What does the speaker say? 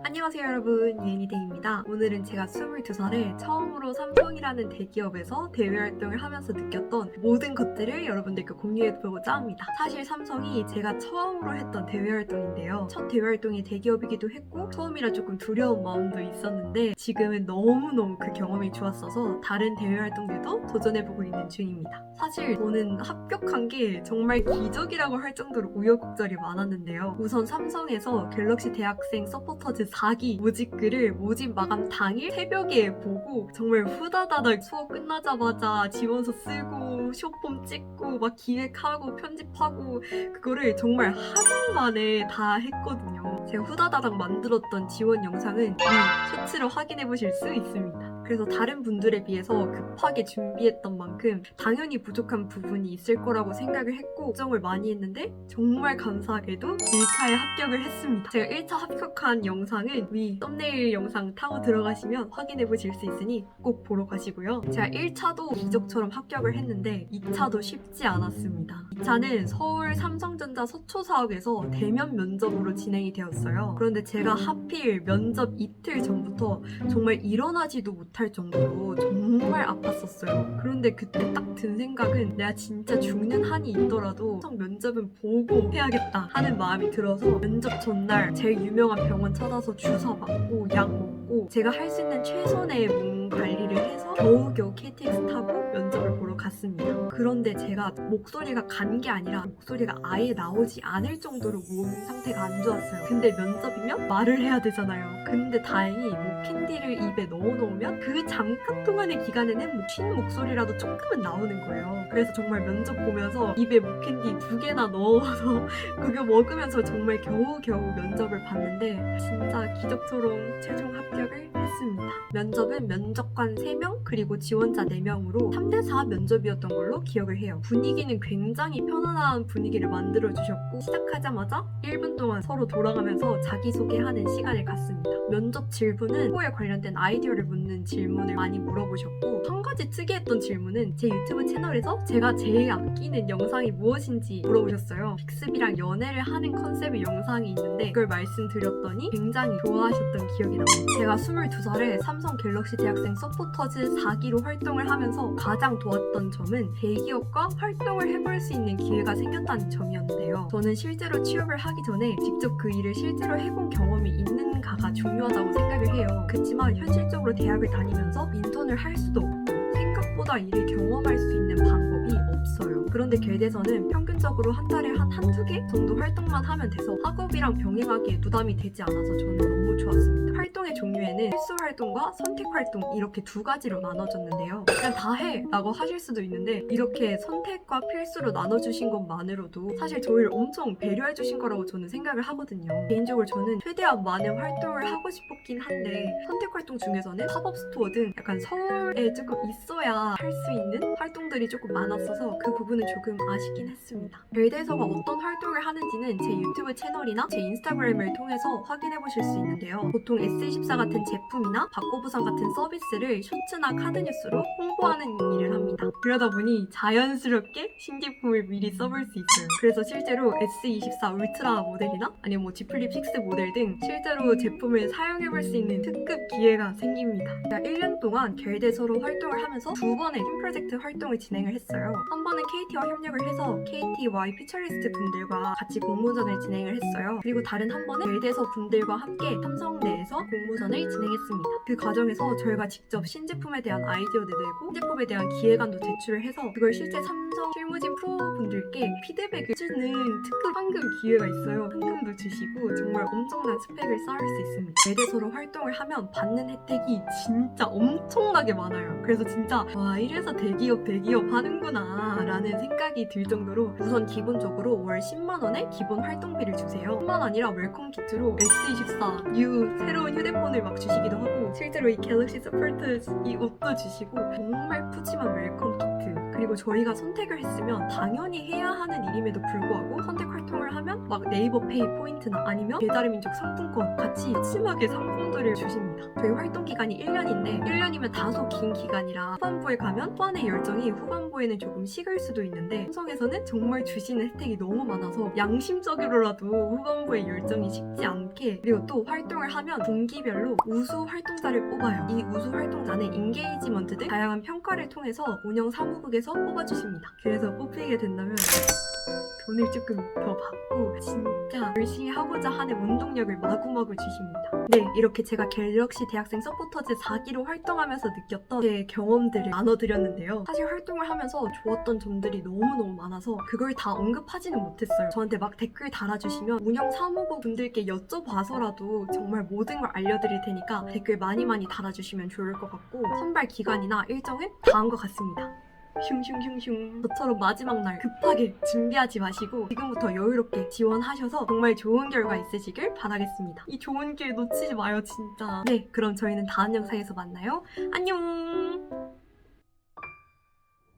안녕하세요 여러분 유엔이데이입니다. 오늘은 제가 22살에 처음으로 삼성이라는 대기업에서 대외 활동을 하면서 느꼈던 모든 것들을 여러분들과 공유해보고자 합니다. 사실 삼성이 제가 처음으로 했던 대외 활동인데요. 첫 대외 활동이 대기업이기도 했고 처음이라 조금 두려운 마음도 있었는데 지금은 너무너무 그 경험이 좋았어서 다른 대외 활동들도 도전해보고 있는 중입니다. 사실 저는 합격한 게 정말 기적이라고 할 정도로 우여곡절이 많았는데요. 우선 삼성에서 갤럭시 대학생 서포터즈 4기 모집글을 모집 마감 당일 새벽에 보고 정말 후다다닥 수업 끝나자마자 지원서 쓰고 쇼폼 찍고 막 기획하고 편집하고 그거를 정말 하루 만에 다 했거든요. 제가 후다다닥 만들었던 지원 영상은 이 쇼츠로 확인해 보실 수 있습니다. 그래서 다른 분들에 비해서 급하게 준비했던 만큼 당연히 부족한 부분이 있을 거라고 생각을 했고 걱정을 많이 했는데 정말 감사하게도 1차에 합격을 했습니다. 제가 1차 합격한 영상은 위 썸네일 영상 타고 들어가시면 확인해 보실 수 있으니 꼭 보러 가시고요. 제가 1차도 기적처럼 합격을 했는데 2차도 쉽지 않았습니다. 2차는 서울 삼성전자 서초사학에서 대면 면접으로 진행이 되었어요. 그런데 제가 하필 면접 이틀 전부터 정말 일어나지도 못할 정도로 정말 아팠었어요. 그런데 그때 딱 든 생각은 내가 진짜 죽는 한이 있더라도 성 면접은 보고 해야겠다 하는 마음이 들어서 면접 전날 제일 유명한 병원 찾아서 주사 맞고 약 먹고 제가 할 수 있는 최선의 몸 관리를 해서 겨우겨우 KTX 타고 면접을 보러 갔습니다. 그런데 제가 목소리가 간 게 아니라 목소리가 아예 나오지 않을 정도로 몸 상태가 안 좋았어요. 근데 면접이면 말을 해야 되잖아요. 근데 다행히 뭐 캔디를 입에 넣어놓으면 그 잠깐 동안의 기간에는 뭐 쉰 목소리라도 조금은 나오는 거예요. 그래서 정말 면접 보면서 입에 목캔디 두 개나 넣어서 그거 먹으면서 정말 겨우겨우 면접을 봤는데 진짜 기적처럼 최종 합격을 했습니다. 면접은 면접관 3명 그리고 지원자 4명으로 3대4 면접 이었던 걸로 기억을 해요. 분위기는 굉장히 편안한 분위기를 만들어 주셨고 시작하자마자 1분 동안 서로 돌아가면서 자기소개하는 시간을 갖습니다. 면접 질문은 후보에 관련된 아이디어를 묻는 질문을 많이 물어보셨고 한 가지 특이했던 질문은 제 유튜브 채널에서 제가 제일 아끼는 영상이 무엇인지 물어보셨어요. 픽습이랑 연애를 하는 컨셉의 영상이 있는데 그걸 말씀드렸더니 굉장히 좋아하셨던 기억이 납니다. 제가 22살에 삼성 갤럭시 대학생 서포터즈 4기로 활동을 하면서 가장 좋았던 점은 대기업과 활동을 해볼 수 있는 기회가 생겼다는 점이었는데요. 저는 실제로 취업을 하기 전에 직접 그 일을 실제로 해본 경험이 있는가가 중요하다고 생각을 해요. 그렇지만 현실적으로 대학을 다니면서 인턴을 할 수도 없고 생각보다 일을 경험할 수 있는 방법이 없어요. 그런데 궤대에서는 평균적으로 한 달에 한 한두 개 정도 활동 만 하면 돼서 학업이랑 병행하기에 부담이 되지 않아서 저는 너무 좋았습니다. 활동의 종류에는 필수 활동과 선택 활동 이렇게 두 가지로 나눠졌는데요. 그냥 다 해! 라고 하실 수도 있는데 이렇게 선택과 필수로 나눠주신 것만으로도 사실 저희를 엄청 배려해 주신 거라고 저는 생각을 하거든요. 개인적으로 저는 최대한 많은 활동을 하고 싶었긴 한데 선택 활동 중에서는 팝업 스토어 등 약간 서울에 조금 있어야 할 수 있는 활동들이 조금 많았어서 그 부분은 조금 아쉽긴 했습니다. 벨대에서가 어떤 활동을 하는지는 제 유튜브 채널이나 제 인스타그램을 통해서 확인해 보실 수 있는데요. 보통 S24 같은 제품이나 박고부상 같은 서비스를 쇼츠나 카드뉴스로 홍보하는 일을 합니다. 그러다 보니 자연스럽게 신제품을 미리 써볼 수 있어요. 그래서 실제로 S24 울트라 모델이나 아니면 뭐 G 플립 6 모델 등 실제로 제품을 사용해 볼 수 있는 특급 기회가 생깁니다. 제가 1년 동안 결대서로 활동을 하면서 두 번의 팀 프로젝트 활동을 진행을 했어요. 한 번은 KT와 협력을 해서 KTY 피처리스트 분들과 같이 공모 전을 진행을 했어요. 그리고 다른 한 번은 결대서 분들과 함께 삼성 내에서 공모전을 진행했습니다. 그 과정에서 저희가 직접 신제품에 대한 아이디어도 내고 신제품에 대한 기획안도 제출을 해서 그걸 실제 삼성 실무진 프로분들께 피드백을 주는 특급 황금 기회가 있어요. 황금도 주시고 정말 엄청난 스펙을 쌓을 수 있습니다. 외대서로 활동을 하면 받는 혜택이 진짜 엄청나게 많아요. 그래서 진짜 와 이래서 대기업 대기업 하는구나 라는 생각이 들 정도로 우선 기본적으로 월 10만 원의 기본 활동비를 주세요. 10만 원이라 웰컴 키트로 S24 U 새로운 휴대폰을 막 주시기도 하고 실제로 이 갤럭시 서포트 이 옷도 주시고 정말 푸짐한 웰컴 키트 그리고 저희가 선택을 했으면 당연히 해야 하는 일임에도 불구하고 선택 활동을 하면 막 네이버 페이 포인트나 아니면 배달의 민족 상품권 같이 푸짐하게 상품 들을 주십니다. 저희 활동 기간이 1년인데 1년이면 다소 긴 기간이라 후반부에 가면 후반의 열정이 후반부에는 조금 식을 수도 있는데 삼성에서는 정말 주시는 혜택이 너무 많아서 양심적으로라도 후반부에 열정이 식지 않게 그리고 또 활동을 하면 분기별로 우수 활동자를 뽑아요. 이 우수 활동자는 인게이지먼트 등 다양한 평가를 통해서 운영 사무국에서 뽑아주십니다. 그래서 뽑히게 된다면 돈을 조금 더 받고 진짜 열심히 하고자 하는 운동력을 마구마구 주십니다. 네, 이렇게 제가 갤럭시 대학생 서포터즈 4기로 활동하면서 느꼈던 제 경험들을 나눠드렸는데요. 사실 활동을 하면서 좋았던 점들이 너무너무 많아서 그걸 다 언급하지는 못했어요. 저한테 막 댓글 달아주시면 운영 사무국 분들께 여쭤봐서라도 정말 모든 걸 알려드릴 테니까 댓글 많이 많이 달아주시면 좋을 것 같고 선발 기간이나 일정은 다음과 같습니다. 슝슝슝슝 저처럼 마지막 날 급하게 준비하지 마시고 지금부터 여유롭게 지원하셔서 정말 좋은 결과 있으시길 바라겠습니다. 이 좋은 길 놓치지 마요 진짜. 네 그럼 저희는 다음 영상에서 만나요. 안녕